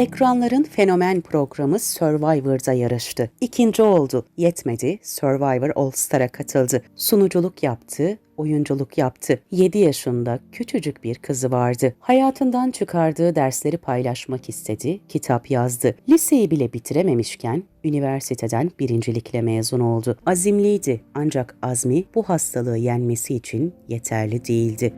Ekranların fenomen programı Survivor'da yarıştı. İkinci oldu. Yetmedi, Survivor All Star'a katıldı. Sunuculuk yaptı, oyunculuk yaptı. 7 yaşında küçücük bir kızı vardı. Hayatından çıkardığı dersleri paylaşmak istedi, kitap yazdı. Liseyi bile bitirememişken üniversiteden birincilikle mezun oldu. Azimliydi ancak azmi bu hastalığı yenmesi için yeterli değildi.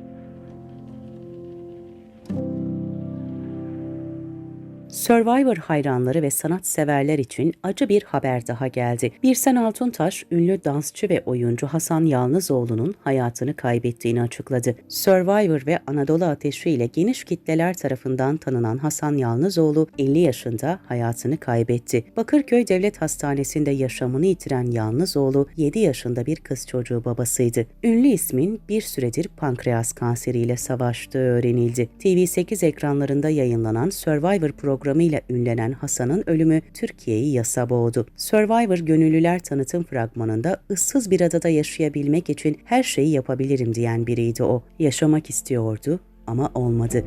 Survivor hayranları ve sanatseverler için acı bir haber daha geldi. Birsen Altuntaş, ünlü dansçı ve oyuncu Hasan Yalnızoğlu'nun hayatını kaybettiğini açıkladı. Survivor ve Anadolu Ateşi ile geniş kitleler tarafından tanınan Hasan Yalnızoğlu 50 yaşında hayatını kaybetti. Bakırköy Devlet Hastanesi'nde yaşamını yitiren Yalnızoğlu 7 yaşında bir kız çocuğu babasıydı. Ünlü ismin bir süredir pankreas kanseriyle savaştığı öğrenildi. TV8 ekranlarında yayınlanan Survivor programı programıyla ünlenen Hasan'ın ölümü Türkiye'yi yasa boğdu. Survivor Gönüllüler tanıtım fragmanında ıssız bir adada yaşayabilmek için her şeyi yapabilirim diyen biriydi o. Yaşamak istiyordu ama olmadı.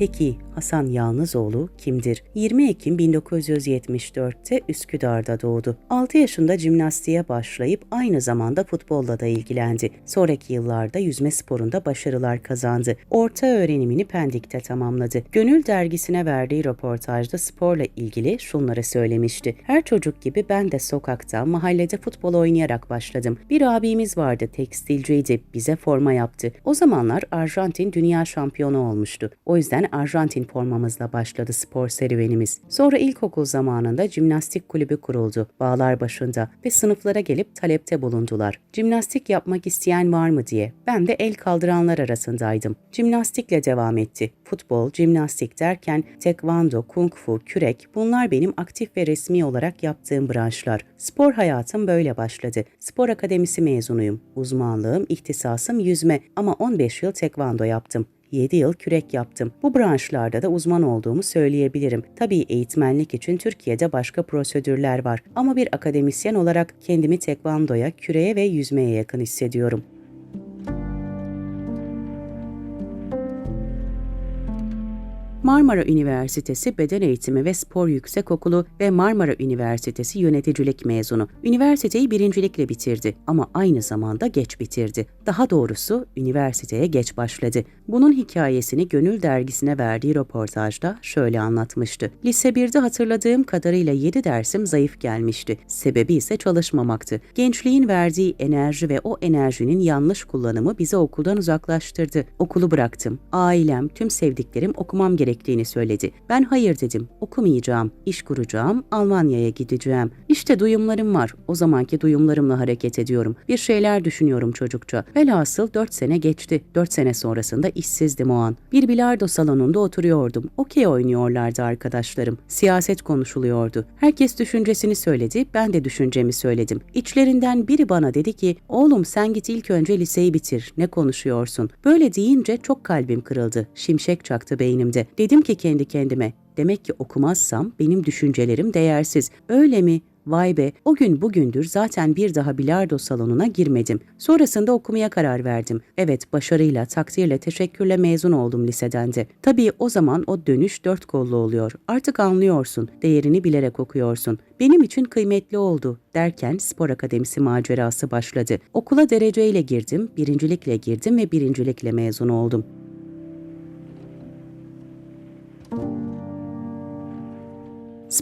Peki Hasan Yalnızoğlu kimdir? 20 Ekim 1974'te Üsküdar'da doğdu. 6 yaşında jimnastiğe başlayıp aynı zamanda futbolla da ilgilendi. Sonraki yıllarda yüzme sporunda başarılar kazandı. Orta öğrenimini Pendik'te tamamladı. Gönül dergisine verdiği röportajda sporla ilgili şunları söylemişti. Her çocuk gibi ben de sokakta, mahallede futbol oynayarak başladım. Bir abimiz vardı, tekstilciydi, bize forma yaptı. O zamanlar Arjantin dünya şampiyonu olmuştu. O yüzden Arjantin formamızla başladı spor serüvenimiz. Sonra ilkokul zamanında jimnastik kulübü kuruldu bağlar başında ve sınıflara gelip talepte bulundular. Jimnastik yapmak isteyen var mı diye. Ben de el kaldıranlar arasındaydım. Jimnastikle devam etti. Futbol, jimnastik derken tekvando, kung fu, kürek bunlar benim aktif ve resmi olarak yaptığım branşlar. Spor hayatım böyle başladı. Spor akademisi mezunuyum. Uzmanlığım, ihtisasım yüzme ama 15 yıl tekvando yaptım. 7 yıl kürek yaptım. Bu branşlarda da uzman olduğumu söyleyebilirim. Tabii eğitmenlik için Türkiye'de başka prosedürler var ama bir akademisyen olarak kendimi tekvandoya, küreğe ve yüzmeye yakın hissediyorum. Marmara Üniversitesi Beden Eğitimi ve Spor Yüksekokulu ve Marmara Üniversitesi Yöneticilik mezunu. Üniversiteyi birincilikle bitirdi ama aynı zamanda geç bitirdi. Daha doğrusu üniversiteye geç başladı. Bunun hikayesini Gönül dergisine verdiği röportajda şöyle anlatmıştı. Lise 1'de hatırladığım kadarıyla 7 dersim zayıf gelmişti. Sebebi ise çalışmamaktı. Gençliğin verdiği enerji ve o enerjinin yanlış kullanımı bizi okuldan uzaklaştırdı. Okulu bıraktım. Ailem, tüm sevdiklerim okumam gerektiğini söyledi. Ben hayır dedim. Okumayacağım. İş kuracağım. Almanya'ya gideceğim. İşte duyumlarım var. O zamanki duyumlarımla hareket ediyorum. Bir şeyler düşünüyorum çocukça. Velhasıl 4 sene geçti. 4 sene sonrasında işsizdim o an. Bir bilardo salonunda oturuyordum. Okey oynuyorlardı arkadaşlarım. Siyaset konuşuluyordu. Herkes düşüncesini söyledi, ben de düşüncemi söyledim. İçlerinden biri bana dedi ki, oğlum sen git ilk önce liseyi bitir, ne konuşuyorsun? Böyle deyince çok kalbim kırıldı. Şimşek çaktı beynimde. Dedim ki kendi kendime, demek ki okumazsam benim düşüncelerim değersiz. Öyle mi? Vay be, o gün bugündür zaten bir daha bilardo salonuna girmedim. Sonrasında okumaya karar verdim. Evet, başarıyla, takdirle, teşekkürle mezun oldum liseden de. Tabii o zaman o dönüş dört kollu oluyor. Artık anlıyorsun, değerini bilerek okuyorsun. Benim için kıymetli oldu derken spor akademisi macerası başladı. Okula dereceyle girdim, birincilikle girdim ve birincilikle mezun oldum.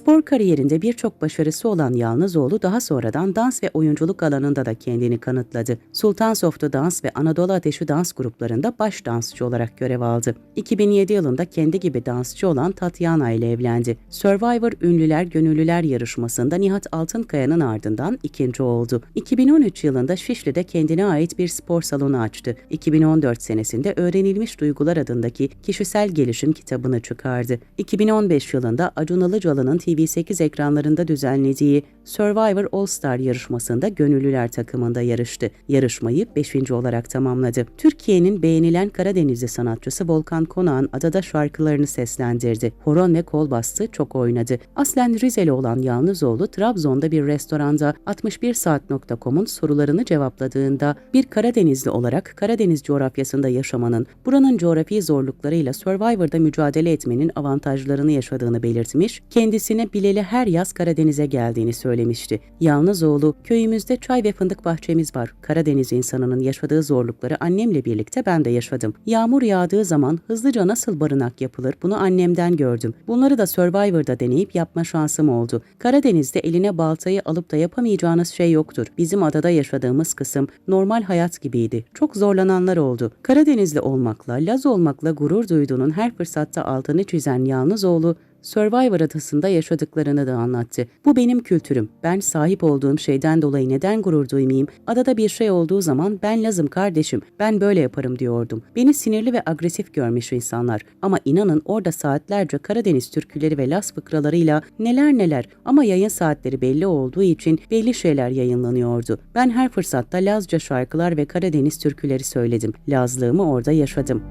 Spor kariyerinde birçok başarısı olan Yalnızoğlu daha sonradan dans ve oyunculuk alanında da kendini kanıtladı. Sultan Softu Dans ve Anadolu Ateşi dans gruplarında baş dansçı olarak görev aldı. 2007 yılında kendi gibi dansçı olan Tatyana ile evlendi. Survivor Ünlüler Gönüllüler yarışmasında Nihat Altınkaya'nın ardından ikinci oldu. 2013 yılında Şişli'de kendine ait bir spor salonu açtı. 2014 senesinde Öğrenilmiş Duygular adındaki kişisel gelişim kitabını çıkardı. 2015 yılında Acun Ilıcalı'nın TV TV8 ekranlarında düzenlediği Survivor All Star yarışmasında gönüllüler takımında yarıştı. Yarışmayı 5. olarak tamamladı. Türkiye'nin beğenilen Karadenizli sanatçısı Volkan Konak'ın adada şarkılarını seslendirdi. Horon ve kol bastı, çok oynadı. Aslen Rizeli olan Yalnızoğlu, Trabzon'da bir restoranda 61saat.com'un sorularını cevapladığında bir Karadenizli olarak Karadeniz coğrafyasında yaşamanın, buranın coğrafi zorluklarıyla Survivor'da mücadele etmenin avantajlarını yaşadığını belirtmiş, kendisine bileli her yaz Karadeniz'e geldiğini söylemişti. Yalnızoğlu, köyümüzde çay ve fındık bahçemiz var. Karadeniz insanının yaşadığı zorlukları annemle birlikte ben de yaşadım. Yağmur yağdığı zaman hızlıca nasıl barınak yapılır bunu annemden gördüm. Bunları da Survivor'da deneyip yapma şansım oldu. Karadeniz'de eline baltayı alıp da yapamayacağınız şey yoktur. Bizim adada yaşadığımız kısım normal hayat gibiydi. Çok zorlananlar oldu. Karadenizli olmakla, Laz olmakla gurur duyduğunun her fırsatta altını çizen Yalnızoğlu, Survivor adasında yaşadıklarını da anlattı. Bu benim kültürüm. Ben sahip olduğum şeyden dolayı neden gurur duymayayım? Adada bir şey olduğu zaman ben Lazım kardeşim, ben böyle yaparım diyordum. Beni sinirli ve agresif görmüş insanlar. Ama inanın orada saatlerce Karadeniz türküleri ve Laz fıkralarıyla neler neler ama yayın saatleri belli olduğu için belli şeyler yayınlanıyordu. Ben her fırsatta Lazca şarkılar ve Karadeniz türküleri söyledim. Lazlığımı orada yaşadım.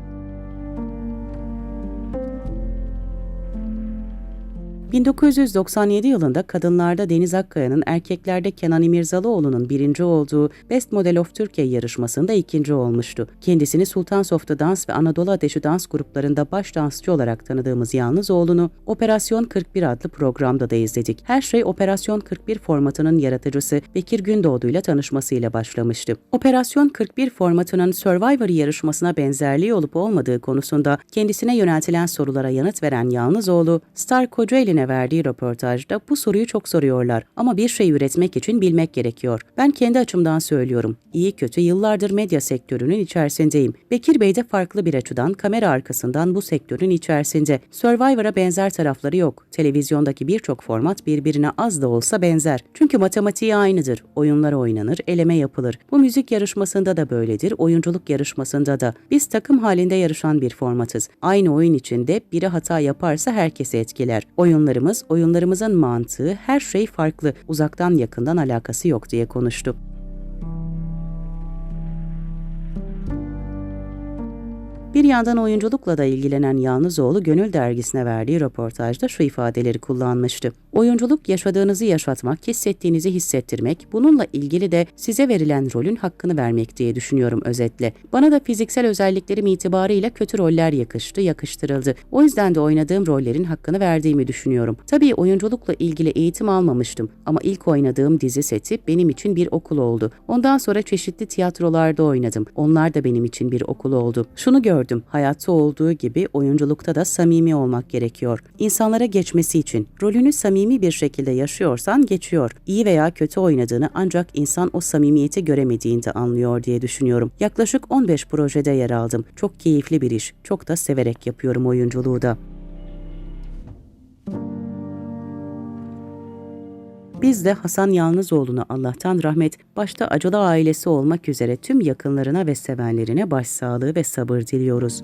1997 yılında kadınlarda Deniz Akkaya'nın erkeklerde Kenan İmirzalıoğlu'nun birinci olduğu Best Model of Türkiye yarışmasında ikinci olmuştu. Kendisini Sultan Sof'ta dans ve Anadolu Ateşi dans gruplarında baş dansçı olarak tanıdığımız Yalnızoğlu'nu Operasyon 41 adlı programda da izledik. Her şey Operasyon 41 formatının yaratıcısı Bekir Gündoğdu ile tanışmasıyla başlamıştı. Operasyon 41 formatının Survivor yarışmasına benzerliği olup olmadığı konusunda kendisine yöneltilen sorulara yanıt veren Yalnızoğlu, Star Kocaeli'ne verdiği röportajda bu soruyu çok soruyorlar ama bir şey üretmek için bilmek gerekiyor. Ben kendi açımdan söylüyorum. İyi kötü yıllardır medya sektörünün içerisindeyim. Bekir Bey de farklı bir açıdan kamera arkasından bu sektörün içerisinde. Survivor'a benzer tarafları yok. Televizyondaki birçok format birbirine az da olsa benzer. Çünkü matematiği aynıdır. Oyunlar oynanır, eleme yapılır. Bu müzik yarışmasında da böyledir, oyunculuk yarışmasında da. Biz takım halinde yarışan bir formatız. Aynı oyun içinde biri hata yaparsa herkesi etkiler. Oyunları oyunlarımız, oyunlarımızın mantığı, her şey farklı, uzaktan yakından alakası yok diye konuştu. Bir yandan oyunculukla da ilgilenen Yalnızoğlu Gönül dergisine verdiği röportajda şu ifadeleri kullanmıştı. Oyunculuk yaşadığınızı yaşatmak, hissettiğinizi hissettirmek, bununla ilgili de size verilen rolün hakkını vermek diye düşünüyorum özetle. Bana da fiziksel özelliklerim itibarıyla kötü roller yakıştı, yakıştırıldı. O yüzden de oynadığım rollerin hakkını verdiğimi düşünüyorum. Tabii oyunculukla ilgili eğitim almamıştım ama ilk oynadığım dizi seti benim için bir okul oldu. Ondan sonra çeşitli tiyatrolarda oynadım. Onlar da benim için bir okul oldu. Şunu gördüm, hayatta olduğu gibi oyunculukta da samimi olmak gerekiyor. İnsanlara geçmesi için rolünü samimi bir şekilde yaşıyorsan geçiyor. İyi veya kötü oynadığını ancak insan o samimiyeti göremediğinde anlıyor diye düşünüyorum. Yaklaşık 15 projede yer aldım. Çok keyifli bir iş. Çok da severek yapıyorum oyunculuğu da. Biz de Hasan Yalnızoğlu'na Allah'tan rahmet, başta Acılı ailesi olmak üzere tüm yakınlarına ve sevenlerine başsağlığı ve sabır diliyoruz.